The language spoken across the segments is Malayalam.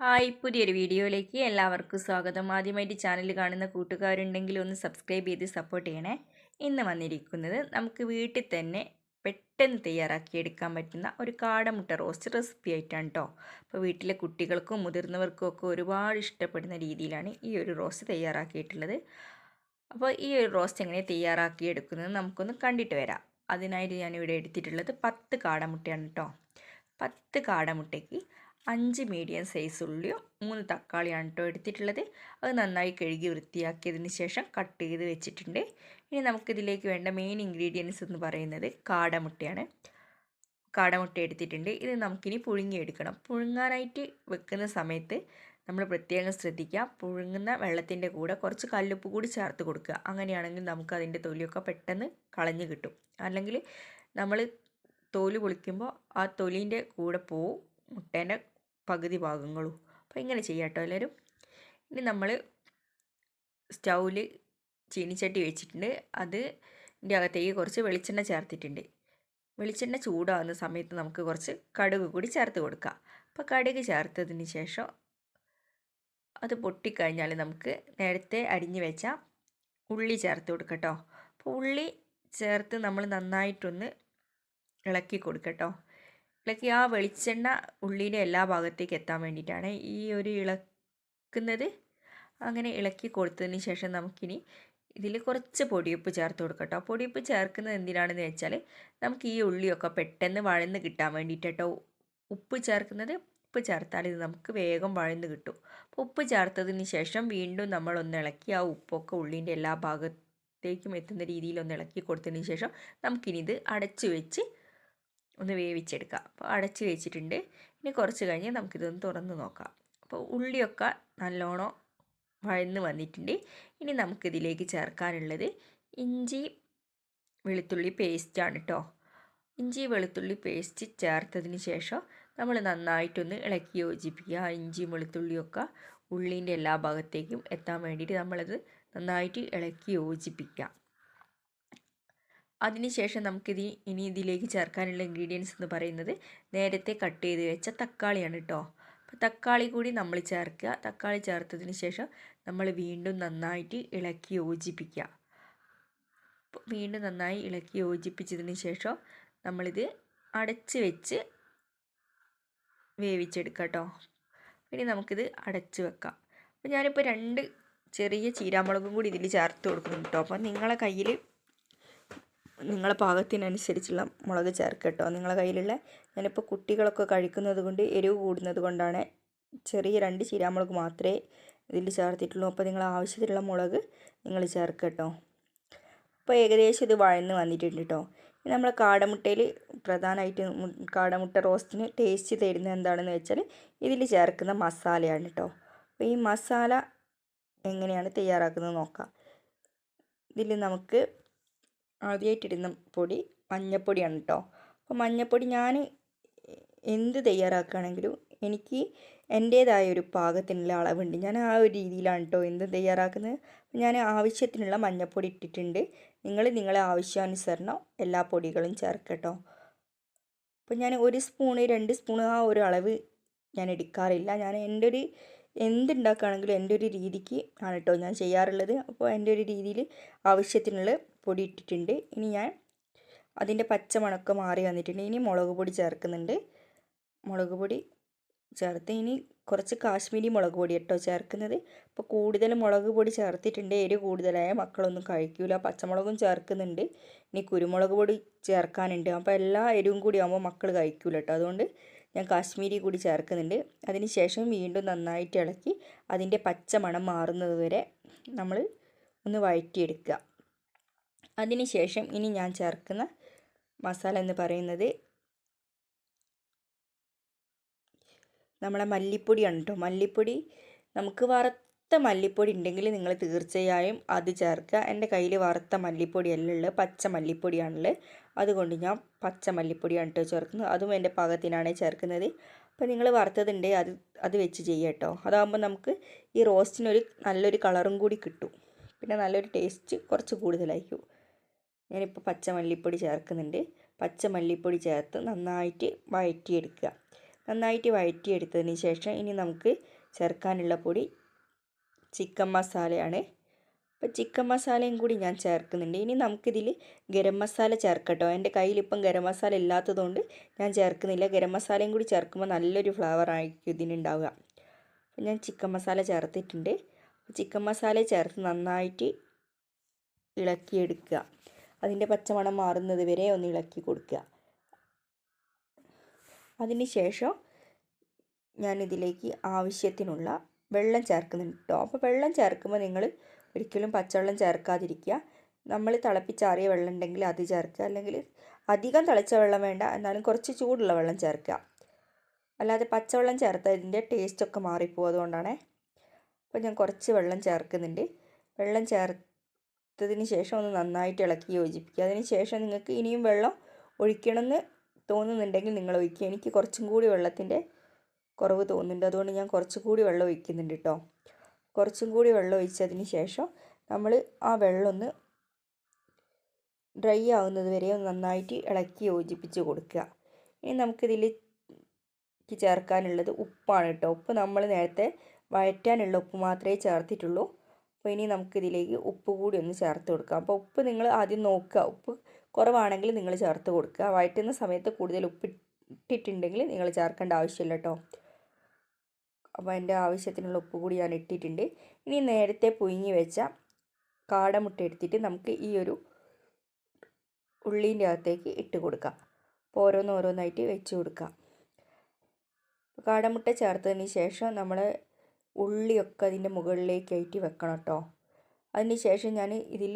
ഹായ് പുതിയൊരു വീഡിയോയിലേക്ക് എല്ലാവർക്കും സ്വാഗതം. ആദ്യമായിട്ട് ചാനൽ കാണുന്ന കൂട്ടുകാരുണ്ടെങ്കിൽ ഒന്ന് സബ്സ്ക്രൈബ് ചെയ്ത് സപ്പോർട്ട് ചെയ്യണേ. ഇന്ന് വന്നിരിക്കുന്നത് നമുക്ക് വീട്ടിൽ തന്നെ പെട്ടെന്ന് തയ്യാറാക്കിയെടുക്കാൻ പറ്റുന്ന ഒരു കാടമുട്ട റോസ്റ്റ് റെസിപ്പി ആയിട്ടാണ് കേട്ടോ അപ്പോൾ വീട്ടിലെ കുട്ടികൾക്കും മുതിർന്നവർക്കും ഒക്കെ ഒരുപാട് ഇഷ്ടപ്പെടുന്ന രീതിയിലാണ് ഈ ഒരു റോസ്റ്റ് തയ്യാറാക്കിയിട്ടുള്ളത്. അപ്പോൾ ഈ ഒരു റോസ്റ്റ് എങ്ങനെ തയ്യാറാക്കിയെടുക്കുന്നത് നമുക്കൊന്ന് കണ്ടിട്ട് വരാം. അതിനായിട്ട് ഞാനിവിടെ എടുത്തിട്ടുള്ളത് പത്ത് കാടമുട്ടയാണ് കേട്ടോ പത്ത് കാടമുട്ടയ്ക്ക് അഞ്ച് മീഡിയം സൈസ് ഉള്ളിയോ മൂന്ന് തക്കാളിയാണ് കേട്ടോ എടുത്തിട്ടുള്ളത്. അത് നന്നായി കഴുകി വൃത്തിയാക്കിയതിന് ശേഷം കട്ട് ചെയ്ത് വെച്ചിട്ടുണ്ട്. ഇനി നമുക്കിതിലേക്ക് വേണ്ട മെയിൻ ഇൻഗ്രീഡിയൻസ് എന്ന് പറയുന്നത് കാടമുട്ടയാണ്. കാടമുട്ട എടുത്തിട്ടുണ്ട്. ഇത് നമുക്കിനി പുഴുങ്ങിയെടുക്കണം. പുഴുങ്ങാനായിട്ട് വെക്കുന്ന സമയത്ത് നമ്മൾ പ്രത്യേകം ശ്രദ്ധിക്കുക. പുഴുങ്ങുന്ന വെള്ളത്തിന്റെ കൂടെ കുറച്ച് കല്ലുപ്പ് കൂടി ചേർത്ത് കൊടുക്കുക. അങ്ങനെയാണെങ്കിൽ നമുക്ക് അതിന്റെ തൊലിയൊക്കെ പെട്ടെന്ന് കളഞ്ഞു കിട്ടും. അല്ലെങ്കിൽ നമ്മൾ തോൽ പൊളിക്കുമ്പോൾ ആ തൊലിന്റെ കൂടെ പോവും. മുട്ടേന്റെ പകുതി ഭാഗങ്ങളും. അപ്പോൾ ഇങ്ങനെ ചെയ്യാം കേട്ടോ എല്ലാവരും ഇനി നമ്മൾ സ്റ്റൗവിൽ ചീനിച്ചട്ടി വെച്ചിട്ടുണ്ട്. അത് ഇതിന്റെ അകത്തേക്ക് കുറച്ച് വെളിച്ചെണ്ണ ചേർത്തിട്ടുണ്ട്. വെളിച്ചെണ്ണ ചൂടാവുന്ന സമയത്ത് നമുക്ക് കുറച്ച് കടുക് കൂടി ചേർത്ത് കൊടുക്കാം. അപ്പോൾ കടുക് ചേർത്തതിന് ശേഷം അത് പൊട്ടിക്കഴിഞ്ഞാൽ നമുക്ക് നേരത്തെ അരിഞ്ഞു വെച്ച ഉള്ളി ചേർത്ത് കൊടുക്കട്ടോ. അപ്പോൾ ഉള്ളി ചേർത്ത് നമ്മൾ നന്നായിട്ടൊന്ന് ഇളക്കി കൊടുക്കട്ടോ. ഇളക്കി ആ വെളിച്ചെണ്ണ ഉള്ളിന്റെ എല്ലാ ഭാഗത്തേക്ക് എത്താൻ വേണ്ടിയിട്ടാണ് ഈ ഒരു ഇളക്കുന്നത്. അങ്ങനെ ഇളക്കി കൊടുത്തതിന് ശേഷം നമുക്കിനി ഇതിൽ കുറച്ച് പൊടിയുപ്പ് ചേർത്ത് കൊടുക്കട്ടോ. പൊടിയുപ്പ് ചേർക്കുന്നത് എന്തിനാണെന്ന് വെച്ചാൽ നമുക്ക് ഈ ഉള്ളിയൊക്കെ പെട്ടെന്ന് വഴന്ന് കിട്ടാൻ വേണ്ടിയിട്ടോ ഉപ്പ് ചേർക്കുന്നത് ഉപ്പ് ചേർത്താൽ ഇത് നമുക്ക് വേഗം വഴന്ന് കിട്ടും. അപ്പോൾ ഉപ്പ് ചേർത്തതിന് ശേഷം വീണ്ടും നമ്മൾ ഒന്ന് ഇളക്കി ആ ഉപ്പൊക്കെ ഉള്ളിന്റെ എല്ലാ ഭാഗത്തേക്കും എത്തുന്ന രീതിയിൽ ഒന്ന് ഇളക്കി കൊടുത്തതിന് ശേഷം നമുക്കിനി ഇത് അടച്ചു വെച്ച് ഒന്ന് വേവിച്ചെടുക്കുക. അപ്പോൾ അടച്ച് വെച്ചിട്ടുണ്ട്. ഇനി കുറച്ച് കഴിഞ്ഞ് നമുക്കിതൊന്ന് തുറന്ന് നോക്കാം. അപ്പോൾ ഉള്ളിയൊക്കെ നല്ലോണം വഴന്ന് വന്നിട്ടുണ്ട്. ഇനി നമുക്കിതിലേക്ക് ചേർക്കാനുള്ളത് ഇഞ്ചി വെളുത്തുള്ളി പേസ്റ്റാണ് കേട്ടോ ഇഞ്ചി വെളുത്തുള്ളി പേസ്റ്റ് ചേർത്തതിന് ശേഷം നമ്മൾ നന്നായിട്ടൊന്ന് ഇളക്കി യോജിപ്പിക്കുക. ഇഞ്ചിയും വെളുത്തുള്ളിയൊക്കെ ഉള്ളിന്റെ എല്ലാ ഭാഗത്തേക്കും എത്താൻ വേണ്ടിയിട്ട് നമ്മളത് നന്നായിട്ട് ഇളക്കി യോജിപ്പിക്കുക. അതിനുശേഷം നമുക്കിത് ഇനി ഇതിലേക്ക് ചേർക്കാനുള്ള ഇൻഗ്രീഡിയൻസ് എന്ന് പറയുന്നത് നേരത്തെ കട്ട് ചെയ്ത് വെച്ച തക്കാളിയാണ് കേട്ടോ അപ്പോൾ തക്കാളി കൂടി നമ്മൾ ചേർക്കുക. തക്കാളി ചേർത്തതിന് ശേഷം നമ്മൾ വീണ്ടും നന്നായിട്ട് ഇളക്കി യോജിപ്പിക്കുക. വീണ്ടും നന്നായി ഇളക്കി യോജിപ്പിച്ചതിന് ശേഷം നമ്മളിത് അടച്ച് വെച്ച് വേവിച്ചെടുക്കാം കേട്ടോ ഇനി നമുക്കിത് അടച്ച് വെക്കാം. അപ്പോൾ ഞാനിപ്പോൾ രണ്ട് ചെറിയ ചീരാമുളകും കൂടി ഇതിൽ ചേർത്ത് കൊടുക്കുന്നുണ്ട് കേട്ടോ അപ്പോൾ നിങ്ങളെ കയ്യിൽ നിങ്ങളെ പാകത്തിനനുസരിച്ചുള്ള മുളക് ചേർക്കുക കേട്ടോ നിങ്ങളെ കയ്യിലുള്ള ഞാനിപ്പോൾ കുട്ടികളൊക്കെ കഴിക്കുന്നത് കൊണ്ട് എരിവ് കൂടുന്നത് കൊണ്ടാണ് ചെറിയ രണ്ട് ചീരാമുളക് മാത്രമേ ഇതിൽ ചേർത്തിട്ടുള്ളൂ. അപ്പോൾ നിങ്ങൾ ആവശ്യത്തിലുള്ള മുളക് നിങ്ങൾ ചേർക്കുക കേട്ടോ അപ്പോൾ ഏകദേശം ഇത് വഴന്ന് വന്നിട്ടുണ്ട് കേട്ടോ നമ്മൾ കാടമുട്ടയിൽ പ്രധാനമായിട്ട് കാടമുട്ട റോസ്റ്റിന് ടേസ്റ്റ് തരുന്ന എന്താണെന്ന് വെച്ചാൽ ഇതിൽ ചേർക്കുന്ന മസാലയാണ് കേട്ടോ അപ്പോൾ ഈ മസാല എങ്ങനെയാണ് തയ്യാറാക്കുന്നത് നോക്കാം. ഇതിൽ നമുക്ക് ആദ്യമായിട്ടിടുന്ന പൊടി മഞ്ഞപ്പൊടിയാണ് കേട്ടോ അപ്പോൾ മഞ്ഞപ്പൊടി ഞാൻ എന്ത് തയ്യാറാക്കുകയാണെങ്കിലും എനിക്ക് എന്റേതായ ഒരു പാകത്തിനുള്ള അളവുണ്ട്. ഞാൻ ആ ഒരു രീതിയിലാണ് കേട്ടോ എന്ത് തയ്യാറാക്കുന്നത്. ഞാൻ ആവശ്യത്തിനുള്ള മഞ്ഞപ്പൊടി ഇട്ടിട്ടുണ്ട്. നിങ്ങൾ നിങ്ങളെ ആവശ്യാനുസരണം എല്ലാ പൊടികളും ചേർക്കട്ടോ അപ്പോൾ ഞാൻ ഒരു സ്പൂണ് രണ്ട് സ്പൂണ് ആ ഒരു അളവ് ഞാൻ എടുക്കാറില്ല. ഞാൻ എന്റെ ഒരു എന്തുണ്ടാക്കുകയാണെങ്കിലും എന്റെ ഒരു രീതിക്ക് ആണ് കേട്ടോ ഞാൻ ചെയ്യാറുള്ളത്. അപ്പോൾ എന്റെ ഒരു രീതിയിൽ ആവശ്യത്തിനുള്ള പൊടി ഇട്ടിട്ടുണ്ട്. ഇനി ഞാൻ അതിന്റെ പച്ചമണക്ക് മാറി വന്നിട്ടുണ്ട്. ഇനി മുളക് പൊടി ചേർക്കുന്നുണ്ട്. മുളക് പൊടി ചേർത്ത് ഇനി കുറച്ച് കാശ്മീരി മുളക് പൊടി കേട്ടോ ചേർക്കുന്നത്. അപ്പോൾ കൂടുതൽ മുളക് പൊടി ചേർത്തിട്ടുണ്ട്. എരി കൂടുതലായ മക്കളൊന്നും കഴിക്കില്ല പച്ചമുളകും ചേർക്കുന്നുണ്ട്. ഇനി കുരുമുളക് പൊടി ചേർക്കാനുണ്ട്. അപ്പോൾ എല്ലാ എരിവും കൂടി ആകുമ്പോൾ മക്കൾ കഴിക്കില്ല കേട്ടോ. അതുകൊണ്ട് ഞാൻ കാശ്മീരി കൂടി ചേർക്കുന്നുണ്ട്. അതിന് ശേഷം വീണ്ടും നന്നായിട്ട് ഇളക്കി അതിന്റെ പച്ച മണം മാറുന്നത് വരെ നമ്മൾ ഒന്ന് വഴറ്റിയെടുക്കുക. അതിന് ശേഷം ഇനി ഞാൻ ചേർക്കുന്ന മസാല എന്ന് പറയുന്നത് നമ്മളെ മല്ലിപ്പൊടിയാണ് കേട്ടോ മല്ലിപ്പൊടി നമുക്ക് വറുത്ത മല്ലിപ്പൊടി ഉണ്ടെങ്കിൽ നിങ്ങൾ തീർച്ചയായും അത് ചേർക്കുക. എന്റെ കയ്യിൽ വറുത്ത മല്ലിപ്പൊടി അല്ല ഉള്ളത് പച്ച മല്ലിപ്പൊടിയാണുള്ളത് അതുകൊണ്ട് ഞാൻ പച്ച മല്ലിപ്പൊടിയാണ് കേട്ടോ ചേർക്കുന്നത്. അതും എന്റെ പാകത്തിനാണ് ചേർക്കുന്നത്. അപ്പോൾ നിങ്ങൾ വറുത്തതുണ്ട് അത് അത് വെച്ച് ചെയ്യുക കേട്ടോ അതാകുമ്പോൾ നമുക്ക് ഈ റോസ്റ്റിനൊരു നല്ലൊരു കളറും കൂടി കിട്ടും. പിന്നെ നല്ലൊരു ടേസ്റ്റ് കുറച്ച് കൂടുതലായിരിക്കും. ഞാനിപ്പോൾ പച്ചമല്ലിപ്പൊടി ചേർക്കുന്നുണ്ട്. പച്ചമല്ലിപ്പൊടി ചേർത്ത് നന്നായിട്ട് വഴറ്റിയെടുക്കുക. നന്നായിട്ട് വഴറ്റിയെടുത്തതിന് ശേഷം ഇനി നമുക്ക് ചേർക്കാനുള്ള പൊടി ചിക്കൻ മസാലയാണ്. അപ്പോൾ ചിക്കൻ മസാലയും കൂടി ഞാൻ ചേർക്കുന്നുണ്ട്. ഇനി നമുക്കിതിൽ ഗരം മസാല ചേർക്കട്ടോ. എന്റെ കയ്യിലിപ്പം ഗരം മസാല ഇല്ലാത്തതുകൊണ്ട് ഞാൻ ചേർക്കുന്നില്ല. ഗരം മസാലയും കൂടി ചേർക്കുമ്പോൾ നല്ലൊരു ഫ്ലേവർ ആയിരിക്കും ഇതിനുണ്ടാവുക. അപ്പം ഞാൻ ചിക്കൻ മസാല ചേർത്തിട്ടുണ്ട്. ചിക്കൻ മസാല ചേർത്ത് നന്നായിട്ട് ഇളക്കിയെടുക്കുക. അതിന്റെ പച്ചമണം മാറുന്നത് വരെ ഒന്ന് ഇളക്കി കൊടുക്കുക. അതിനുശേഷം ഞാനിതിലേക്ക് ആവശ്യത്തിനുള്ള വെള്ളം ചേർക്കുന്നുണ്ട് കേട്ടോ അപ്പോൾ വെള്ളം ചേർക്കുമ്പോൾ നിങ്ങൾ ഒരിക്കലും പച്ചവെള്ളം ചേർക്കാതിരിക്കുക. നമ്മൾ തിളപ്പിച്ചാറിയ വെള്ളം ഉണ്ടെങ്കിൽ അത് ചേർക്കുക. അല്ലെങ്കിൽ അധികം തിളച്ച വെള്ളം വേണ്ട എന്നാലും കുറച്ച് ചൂടുള്ള വെള്ളം ചേർക്കുക. അല്ലാതെ പച്ചവെള്ളം ചേർത്താൽ ഇതിന്റെ ടേസ്റ്റൊക്കെ മാറിപ്പോകും അതുകൊണ്ടാണേ. അപ്പോൾ ഞാൻ കുറച്ച് വെള്ളം ചേർക്കുന്നുണ്ട്. വെള്ളം ചേർത്തതിന് ശേഷം ഒന്ന് നന്നായിട്ട് ഇളക്കി യോജിപ്പിക്കുക. അതിന് ശേഷം നിങ്ങൾക്ക് ഇനിയും വെള്ളം ഒഴിക്കണമെന്ന് തോന്നുന്നുണ്ടെങ്കിൽ നിങ്ങൾ ഒഴിക്കുക. എനിക്ക് കുറച്ചും കൂടി വെള്ളത്തിന്റെ കുറവ് തോന്നുന്നുണ്ട്. അതുകൊണ്ട് ഞാൻ കുറച്ചും കൂടി വെള്ളം ഒഴിക്കുന്നുണ്ട് കേട്ടോ. കുറച്ചും കൂടി വെള്ളം ഒഴിച്ചതിന് ശേഷം നമ്മൾ ആ വെള്ളം ഒന്ന് ഡ്രൈ ആവുന്നത് വരെ ഒന്ന് നന്നായിട്ട് ഇളക്കി യോജിപ്പിച്ച് കൊടുക്കുക. ഇനി നമുക്കിതിൽ ചേർക്കാനുള്ളത് ഉപ്പാണ് കേട്ടോ. ഉപ്പ് നമ്മൾ നേരത്തെ വഴറ്റാനുള്ള ഉപ്പ് മാത്രമേ ചേർത്തിട്ടുള്ളൂ. അപ്പോൾ ഇനി നമുക്കിതിലേക്ക് ഉപ്പ് കൂടി ഒന്ന് ചേർത്ത് കൊടുക്കാം. അപ്പോൾ ഉപ്പ് നിങ്ങൾ ആദ്യം നോക്കുക. ഉപ്പ് കുറവാണെങ്കിൽ നിങ്ങൾ ചേർത്ത് കൊടുക്കുക. വഴറ്റുന്ന സമയത്ത് കൂടുതൽ ഉപ്പ് ഇട്ടിട്ടുണ്ടെങ്കിൽ നിങ്ങൾ ചേർക്കേണ്ട ആവശ്യമില്ല കേട്ടോ. അപ്പോൾ അതിന്റെ ആവശ്യത്തിനുള്ള ഉപ്പ് കൂടി ഞാൻ ഇട്ടിട്ടുണ്ട്. ഇനി നേരത്തെ പുഴുങ്ങി വെച്ച കാടമുട്ട എടുത്തിട്ട് നമുക്ക് ഈ ഒരു ഉള്ളീന്റെ അകത്തേക്ക് ഇട്ട് കൊടുക്കാം. അപ്പോൾ ഓരോന്നോരോന്നായിട്ട് വെച്ച് കൊടുക്കാം. കാടമുട്ട ചേർത്തതിന് ശേഷം നമ്മൾ ഉള്ളിയൊക്കെ അതിന്റെ മുകളിലേക്ക് ആയിട്ട് വെക്കണം കേട്ടോ അതിന് ശേഷം ഞാൻ ഇതിൽ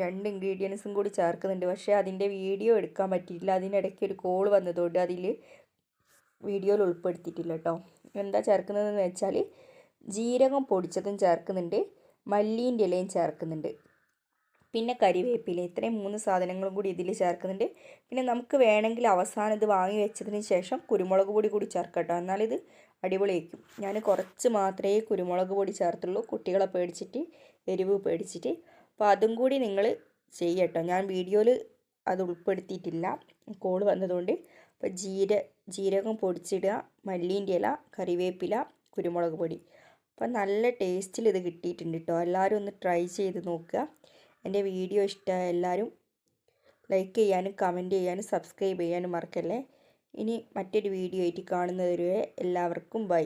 രണ്ട് ഇൻഗ്രീഡിയൻസും കൂടി ചേർക്കുന്നുണ്ട്. പക്ഷേ അതിന്റെ വീഡിയോ എടുക്കാൻ പറ്റിയിട്ടില്ല. അതിനിടയ്ക്ക് ഒരു കോൾ വന്നതുകൊണ്ട് അതിൽ വീഡിയോയിൽ ഉൾപ്പെടുത്തിയിട്ടില്ല കേട്ടോ എന്താ ചേർക്കുന്നതെന്ന് വെച്ചാൽ ജീരകം പൊടിച്ചതും ചേർക്കുന്നുണ്ട്. മല്ലീന്റെ ഇലയും ചേർക്കുന്നുണ്ട്. പിന്നെ കരിവേപ്പില ഇത്രയും മൂന്ന് സാധനങ്ങളും കൂടി ഇതിൽ ചേർക്കുന്നുണ്ട്. പിന്നെ നമുക്ക് വേണമെങ്കിൽ അവസാനം ഇത് വാങ്ങി വെച്ചതിന് ശേഷം കുരുമുളക് പൊടി കൂടി ചേർക്കട്ടോ എന്നാലിത് അടിപൊളിയായിരിക്കും. ഞാൻ കുറച്ച് മാത്രമേ കുരുമുളക് പൊടി ചേർത്തുള്ളൂ. കുട്ടികളെ പേടിച്ചിട്ട് എരിവ് പേടിച്ചിട്ട്. അപ്പോൾ അതും കൂടി നിങ്ങൾ ചെയ്യട്ടോ. ഞാൻ വീഡിയോയിൽ അത് ഉൾപ്പെടുത്തിയിട്ടില്ല. കോൾ വന്നതുകൊണ്ട്. അപ്പോൾ ജീര ജീരകം പൊടിച്ചിടുക മല്ലീന്റെ ഇല കറിവേപ്പില കുരുമുളക് പൊടി. അപ്പോൾ നല്ല ടേസ്റ്റിൽ ഇത് കിട്ടിയിട്ടുണ്ട് കേട്ടോ എല്ലാവരും ഒന്ന് ട്രൈ ചെയ്ത് നോക്കുക. എന്റെ വീഡിയോ ഇഷ്ടമായ എല്ലാവരും ലൈക്ക് ചെയ്യാനും കമന്റ് ചെയ്യാനും സബ്സ്ക്രൈബ് ചെയ്യാനും മറക്കല്ലേ? ഇനി മറ്റൊരു വീഡിയോ ആയിട്ട് കാണുന്നതുവരെ എല്ലാവർക്കും ബൈ.